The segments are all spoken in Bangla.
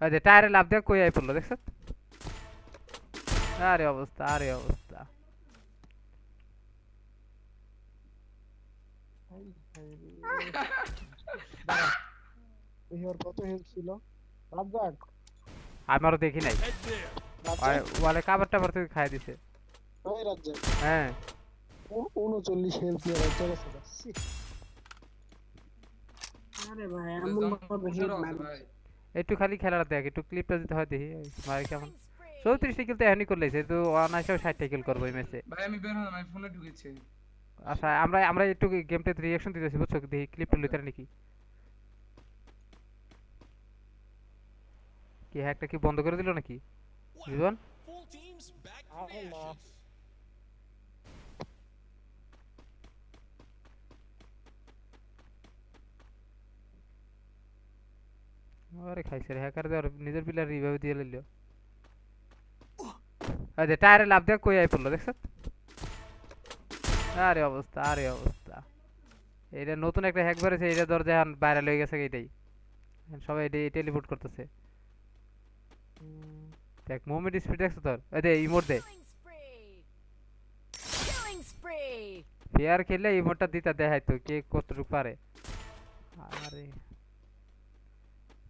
ওই যে টায়ারে লাভ দিয়ে কই আই পড়ল দেখছ? আরে অবস্থা আরে অবস্থা। এই ওর কত হেল্প ছিল? আমারও দেখি নাই। ওয়ালে কাবার টাবার থেকে খাই দিছে ওই হ্যাঁ। উ- উনচল্লিশ হেল্প নিয়ে আছে আরে ভাই এমন একটু খালি খেলাটা দেখ একটু ক্লিপটা দিতে হয় দেখি মারি কেমন। চৌত্রিশটা কিল তো এখনই করলেছে তো অনায়াসেও ষাটটা কিল করব এই ম্যাচে ভাই আমি বের হলাম আমি ফোনে ঢুকেছি। আচ্ছা আমরা আমরা একটু গেমটাতে রিয়াকশন দিতেছি বুঝছ? দেখি ক্লিপটা লইতে নাকি? কি হ্যাকটা কি বন্ধ করে দিল নাকি? জীবন আরে খাইছে রে হ্যাকার দেওয়ার নিজের প্লেয়ার এইভাবে দিয়ে লইল। আরে টায়ারে লাভ দেখ কই আই পড়ল দেখছ? আরে অবস্থা আরে অবস্থা। এটা নতুন একটা হ্যাক বেড়েছে এটা দরজা এখন বাইরে হয়ে গেছে এটাই সবাই এটাই টেলিপোর্ট করতেছে। দেখ মুভমেন্ট স্পিড দেখছ তোর? এই দে। ইমোট দে! ফেয়ার খেললে ইমোটটা দিতা দেখাই তো কে কতটুকু পারে। আরে।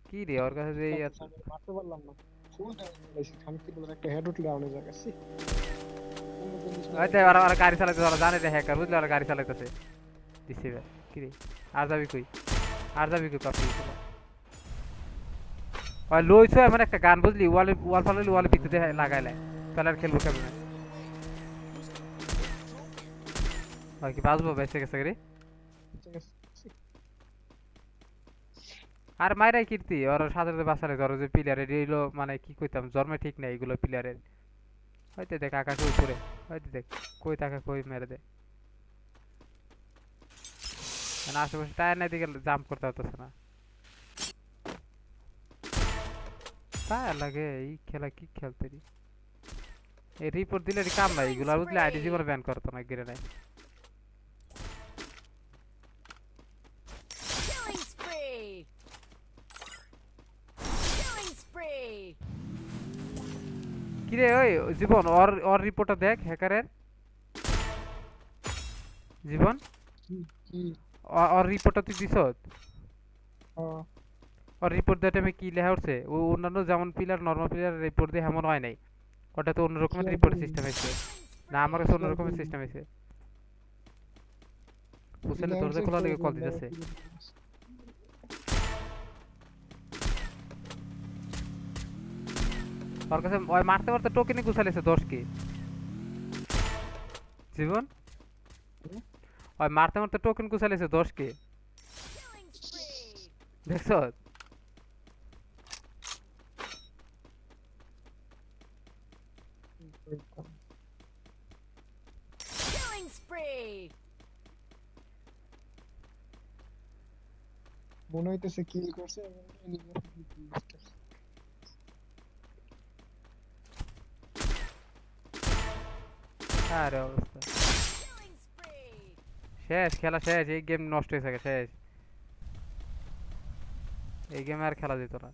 কি রে ওর কাছে যে এই এত- আমি মারতে পারলাম না ফুল টাইম শান্তি বলে একটা হেড উঠলে অনেক জায়গা ছি উনচল্লিশ ওই তো ওরা ওরা গাড়ি চালাইতে ওরা জানে যে হ্যাকার বুঝলে ওরা গাড়ি চালাইতেছে দিছি এবার কি রে আর যাবি কই আর যাবি কই পাপি ওই লইছো এমন একটা গান বুঝলি ওয়ালে ওয়াল ফালাইলে ওয়ালে ভিতরে লাগাইলে তাহলে আর খেলব কেমন ওই কি বাজবো বেঁচে গেছে রে ঠিক আছে ছি, আর মাইরাই কীর্তি, ওর সাধারণত বাসারে ধরো যে প্লেয়ার এগুলো মানে কি কইতাম, জন্মে ঠিক নাই এগুলো প্লেয়ারের হয়তো দেখ আকাশে উপরে হয়তো দেখ, কই তাকে কই মেরে দে মানে আশেপাশে টায়ার নাই দিকে জাম্প করতে হতেছে না। টায়ার লাগে, এই খেলা কি খেলতে এই রিপোর্ট দিলে কাম নাই, এগুলো বুঝলে আইডি জীবনে ব্যান করতো না গিরে নাই। কিরে ওই জীবন ওর ওর রিপোর্টটা দেখ হ্যাকারের জীবন? ওর রিপোর্টটা তুই ওর রিপোর্ট টাইমে কি লেখা উঠছে? ও অন্যান্য যেমন প্লেয়ার নর্মাল প্লেয়ার রিপোর্ট দিয়ে এমন হয় নাই। ওটা তো অন্য রকমের কি রিপোর্ট সিস্টেম হয়েছে। না আমার কাছে অন্য কি রকমের একদম- সিস্টেম হয়েছে। হোসেন দরজা খোলা কল দিতেছে। ওর কাছে ওই মারতে মারতে টোকেনই গুছালেছে দশ কে জীবন? ওই মারতে মারতে টোকেন গুছালেছে দশ কে দেখছ মনে হইতেছে কিল করছে এবং নিজের কিল করছে। আরে অবস্থা। শেষ, খেলা শেষ, এই গেম নষ্ট হয়ে থাকে, শেষ। এই গেম আর খেলা যেত না।